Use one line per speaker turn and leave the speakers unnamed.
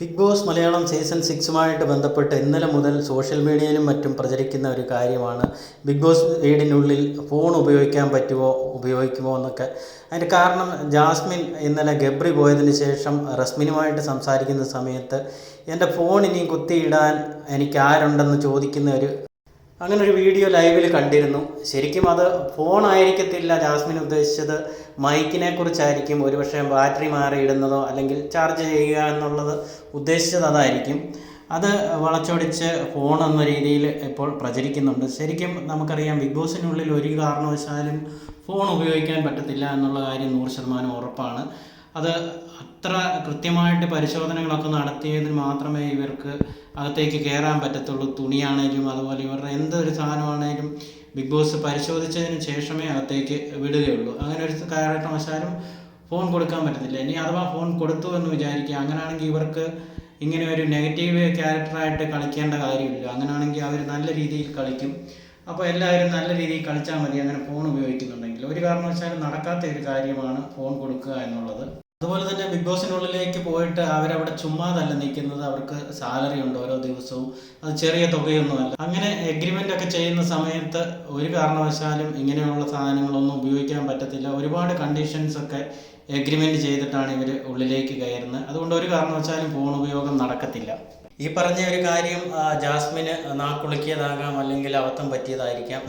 Big boss Malayalam season സിക്സുമായിട്ട് ബന്ധപ്പെട്ട് ഇന്നലെ മുതൽ സോഷ്യൽ മീഡിയയിലും മറ്റും പ്രചരിക്കുന്ന ഒരു കാര്യമാണ് ബിഗ് ബോസ് വീടിനുള്ളിൽ ഫോൺ ഉപയോഗിക്കാൻ പറ്റുമോ ഉപയോഗിക്കുമോ എന്നൊക്കെ. അതിന്റെ കാരണം ജാസ്മിൻ ഇന്നലെ ഗബ്രി പോയതിന് ശേഷം റസ്മിനുമായിട്ട് സംസാരിക്കുന്ന സമയത്ത് എന്റെ ഫോൺ ഇനി കുത്തിയിടാൻ എനിക്ക് ആരുണ്ടെന്ന് ചോദിക്കുന്ന ഒരു അങ്ങനെ ഒരു വീഡിയോ ലൈവിൽ കണ്ടിരുന്നു. ശരിക്കും അത് ഫോൺ ഫോണായിരിക്കത്തില്ല ജാസ്മിൻ ഉദ്ദേശിച്ചത് മൈക്കിനെ കുറിച്ചായിരിക്കും. ഒരുപക്ഷെ ബാറ്ററി മാറിയിടുന്നതോ അല്ലെങ്കിൽ ചാർജ് ചെയ്യുക എന്നുള്ളത് ഉദ്ദേശിച്ചത് അതായിരിക്കും. അത് വളച്ചൊടിച്ച് ഫോൺ എന്ന രീതിയിൽ ഇപ്പോൾ പ്രചരിക്കുന്നുണ്ട്. ശരിക്കും നമുക്കറിയാം ബിഗ് ബോസിനുള്ളിൽ ഒരു കാരണവശാലും ഫോൺ ഉപയോഗിക്കാൻ പറ്റത്തില്ല എന്നുള്ള കാര്യം നൂറ് ശതമാനം ഉറപ്പാണ്. അത് അത്ര കൃത്യമായിട്ട് പരിശോധനകളൊക്കെ നടത്തിയതിന് മാത്രമേ ഇവർക്ക് അകത്തേക്ക് കയറാൻ പറ്റത്തുള്ളൂ. തുണിയാണേലും അതുപോലെ ഇവരുടെ എന്തൊരു സാധനമാണേലും ബിഗ് ബോസ് പരിശോധിച്ചതിന് ശേഷമേ അകത്തേക്ക് വിടുകയുള്ളൂ. അങ്ങനെ ഒരു കാരണവശാലും ഫോൺ കൊടുക്കാൻ പറ്റത്തില്ല. ഇനി അഥവാ ഫോൺ കൊടുത്തു എന്ന് വിചാരിക്കുക അങ്ങനെയാണെങ്കിൽ ഇവർക്ക് ഇങ്ങനെ ഒരു നെഗറ്റീവ് ക്യാരക്ടറായിട്ട് കളിക്കേണ്ട കാര്യമില്ല. അങ്ങനെയാണെങ്കിൽ അവർ നല്ല രീതിയിൽ കളിക്കും. അപ്പോൾ എല്ലാവരും നല്ല രീതിയിൽ കളിച്ചാൽ മതി അങ്ങനെ ഫോൺ ഉപയോഗിക്കുന്നുണ്ടെങ്കിൽ. ഒരു കാരണവശാലും നടക്കാത്ത ഒരു കാര്യമാണ് ഫോൺ കൊടുക്കുക എന്നുള്ളത്. അതുപോലെ തന്നെ ബിഗ് ബോസിനുള്ളിലേക്ക് പോയിട്ട് അവരവിടെ ചുമ്മാതല്ല നിൽക്കുന്നത്. അവർക്ക് സാലറി ഉണ്ട് ഓരോ ദിവസവും. അത് ചെറിയ തുകയൊന്നുമല്ല. അങ്ങനെ എഗ്രിമെന്റ് ഒക്കെ ചെയ്യുന്ന സമയത്ത് ഒരു കാരണവശാലും ഇങ്ങനെയുള്ള സാധനങ്ങളൊന്നും ഉപയോഗിക്കാൻ പറ്റത്തില്ല. ഒരുപാട് കണ്ടീഷൻസ് ഒക്കെ എഗ്രിമെന്റ് ചെയ്തിട്ടാണ് ഇവർ ഉള്ളിലേക്ക് കയറുന്നത്. അതുകൊണ്ട് ഒരു കാരണവശാലും ഫോൺ ഉപയോഗം നടക്കത്തില്ല. ഈ പറഞ്ഞ ഒരു കാര്യം ജാസ്മിന് നാക്കുളുക്കിയതാകാം അല്ലെങ്കിൽ അബദ്ധം പറ്റിയതായിരിക്കാം.